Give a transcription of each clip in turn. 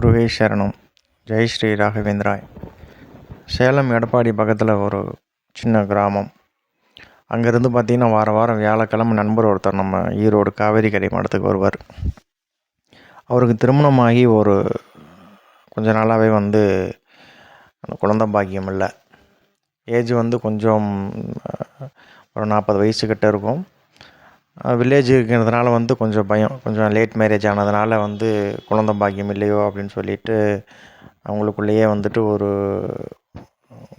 குருவே சரணம். ஜெய் ஸ்ரீ ராகவேந்திராய். சேலம் எடப்பாடி பக்கத்தில் ஒரு சின்ன கிராமம். அங்கேருந்து பார்த்திங்கன்னா வார வாரம் வியாழக்கிழமை நண்பர் ஒருத்தர் நம்ம ஈரோடு காவேரி கரை மடத்துக்கு வருவார். அவருக்கு திருமணமாகி ஒரு கொஞ்ச நாளாகவே வந்து அந்த குழந்த பாக்கியம் இல்லை. ஏஜ் வந்து கொஞ்சம் ஒரு நாற்பது வயசுக்கிட்ட இருக்கும். வில்லேஜ் இருக்கிறதுனால வந்து கொஞ்சம் பயம். கொஞ்சம் லேட் மேரேஜ் ஆனதுனால வந்து குழந்த பாக்கியம் இல்லையோ அப்படின்னு சொல்லிட்டு அவங்களுக்குள்ளேயே வந்துட்டு ஒரு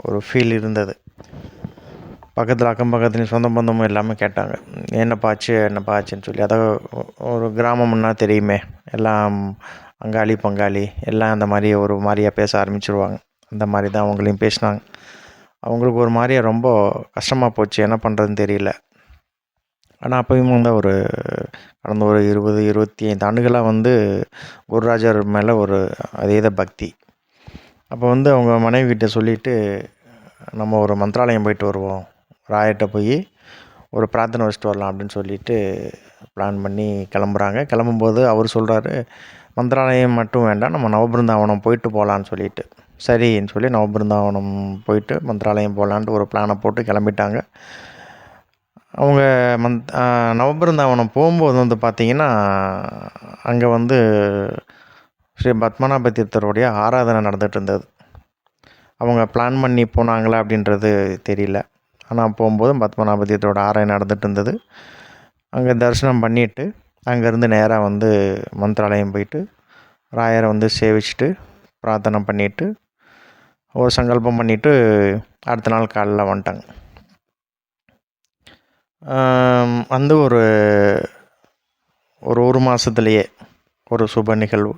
ஒரு ஃபீல் இருந்தது. பக்கத்தில் அக்கம் பக்கத்துலேயும் சொந்த பந்தமும் எல்லாமே கேட்டாங்க. என்னப்பா ஆச்சு என்னப்பா ஆச்சுன்னு சொல்லி. அதாவது ஒரு கிராமம்னா தெரியுமே. எல்லாம் அங்காளி பங்காளி எல்லாம் அந்த மாதிரி ஒரு மாதிரியாக பேச ஆரம்பிச்சிருவாங்க. அந்த மாதிரி தான் அவங்களையும் பேசினாங்க. அவங்களுக்கு ஒரு மாதிரியாக ரொம்ப கஷ்டமாக போச்சு. என்ன பண்ணுறதுன்னு தெரியல. ஆனால் அப்பயும் வந்து ஒரு கடந்த ஒரு இருபது இருபத்தி ஐந்து ஆண்டுகளாக வந்து குருராஜர் மேலே ஒரு அதீத பக்தி. அப்போ வந்து அவங்க மனைவி சொல்லிவிட்டு நம்ம ஒரு மந்திராலயம் போயிட்டு வருவோம். ராயர்கிட்ட போய் ஒரு பிரார்த்தனை வச்சுட்டு வரலாம் அப்படின்னு சொல்லிட்டு பிளான் பண்ணி கிளம்புறாங்க. கிளம்பும்போது அவர் சொல்கிறாரு மந்திராலயம் மட்டும் வேண்டாம். நம்ம நவபிருந்தாவனம் போயிட்டு போகலான்னு சொல்லிட்டு. சரின்னு சொல்லி நவபிருந்தாவனம் போயிட்டு மந்திராலயம் போகலான்ட்டு ஒரு பிளானை போட்டு கிளம்பிட்டாங்க. அவங்க மந்த் நவபிருந்தாவனம் போகும்போது வந்து பார்த்திங்கன்னா அங்கே வந்து ஸ்ரீ பத்மநாப தீர்த்தருடைய ஆராதனை நடந்துகிட்டு இருந்தது அவங்க பிளான் பண்ணி போனாங்களா அப்படின்றது தெரியல. ஆனால் போகும்போது பத்மநாப தீர்த்தரோட ஆராதனை நடந்துகிட்டு இருந்தது அங்கே தரிசனம் பண்ணிவிட்டு அங்கேருந்து நேராக வந்து மந்திராலயம் போயிட்டு ராயரை வந்து சேவிச்சுட்டு பிரார்த்தனை பண்ணிவிட்டு ஒரு சங்கல்பம் பண்ணிவிட்டு அடுத்த நாள் காலையில் வந்துட்டாங்க. வந்து ஒரு ஒரு ஒரு மாதத்துலேயே ஒரு சுப நிகழ்வு.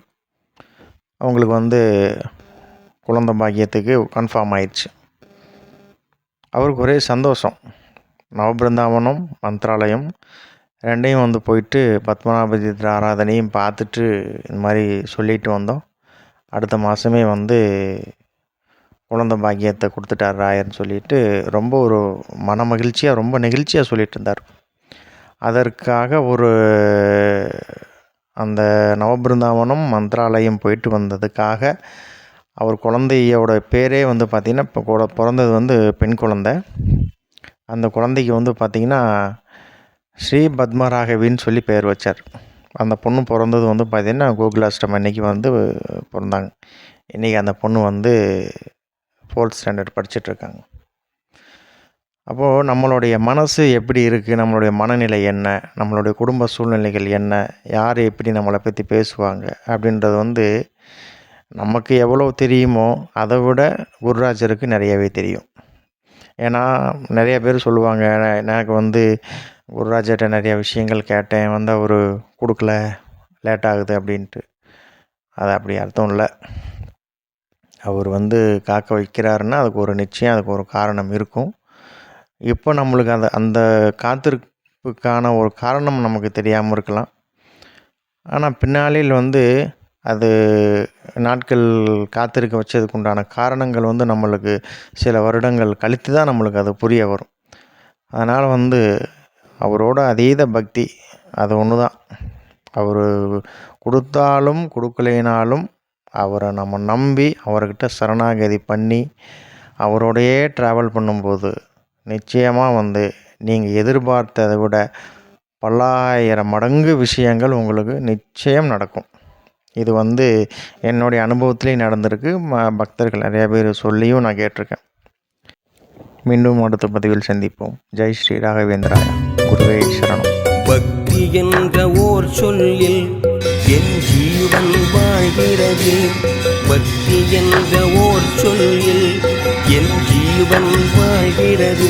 அவங்களுக்கு வந்து குழந்த பாக்கியத்துக்கு கன்ஃபார்ம் ஆயிடுச்சு. அவருக்கு ஒரே சந்தோஷம். நவபிருந்தாவனம் மந்திராலயம் ரெண்டையும் வந்து போயிட்டு பத்மநாபதி ஆராதனையும் பார்த்துட்டு இந்த மாதிரி சொல்லிட்டு வந்தோம். அடுத்த மாதமே வந்து குழந்த பாக்கியத்தை கொடுத்துட்டார் ராயர்னு சொல்லிட்டு ரொம்ப ஒரு மன மகிழ்ச்சியாக ரொம்ப நெகிழ்ச்சியாக சொல்லிட்டு இருந்தார். அதற்காக ஒரு அந்த நவபிருந்தாவனம் மந்திராலயம் போயிட்டு வந்ததுக்காக அவர் குழந்தையோட பேரே வந்து பார்த்திங்கன்னா இப்போ கூட பிறந்தது வந்து பெண் குழந்தை. அந்த குழந்தைக்கு வந்து பார்த்திங்கன்னா ஸ்ரீ பத்மராகவின்னு சொல்லி பேர் வச்சார். அந்த பொண்ணு பிறந்தது வந்து பார்த்திங்கன்னா கோகுலாஷ்டமி அன்னைக்கு வந்து பிறந்தாங்க. இன்றைக்கி அந்த பொண்ணு வந்து ஃபோர்த் ஸ்டாண்டர்ட் படிச்சிட்ருக்காங்க. அப்போது நம்மளுடைய மனசு எப்படி இருக்குது நம்மளுடைய மனநிலை என்ன? நம்மளுடைய குடும்ப சூழ்நிலைகள் என்ன? யார் எப்படி நம்மளை பற்றி பேசுவாங்க? அப்படின்றது வந்து நமக்கு எவ்வளோ தெரியுமோ அதை விட குருராஜருக்கு நிறையவே தெரியும். ஏன்னா நிறைய பேர் சொல்லுவாங்க எனக்கு வந்து குருராஜர்கிட்ட நிறைய விஷயங்கள் கேட்டேன் வந்து அவர் கொடுக்கல லேட் ஆகுது அப்படின்ட்டு. அது அப்படி அர்த்தம் இல்லை. அவர் வந்து காக்க வைக்கிறாருன்னா அதுக்கு ஒரு நிச்சயம் அதுக்கு ஒரு காரணம் இருக்கும். இப்போ நம்மளுக்கு அந்த அந்த காத்திருப்புக்கான ஒரு காரணம் நமக்கு தெரியாமல் இருக்கலாம். ஆனால் பின்னாளில் வந்து அது நாட்கள் காத்திருக்க வச்சதுக்கு உண்டான காரணங்கள் வந்து நம்மளுக்கு சில வருடங்கள் கழித்து தான் நம்மளுக்கு அது புரிய வரும். அதனால் வந்து அவரோட அதீத பக்தி அது ஒன்று தான் அவர் கொடுத்தாலும் கொடுக்கலைனாலும் அவரை நம்ம நம்பி அவர்கிட்ட சரணாகதி பண்ணி அவரோடையே ட்ராவல் பண்ணும்போது நிச்சயமாக வந்து நீங்கள் எதிர்பார்த்ததை விட பல்லாயிரம் மடங்கு விஷயங்கள் உங்களுக்கு நிச்சயம் நடக்கும். இது வந்து என்னுடைய அனுபவத்திலையும் நடந்திருக்கு. ம பக்தர்கள் நிறையா பேர் சொல்லியும் நான் கேட்டிருக்கேன். மீண்டும் அடுத்த பதிவில் சந்திப்போம். ஜெய் ஸ்ரீ ராகவேந்திராய. குருவே சரணம். பக்தி என்ற ஓர் சொல்லில் என் ஜீவன் வாழ்கிறது பக்தி என்ற ஓர் சொல்லில் என் ஜீவன் வாழ்கிறது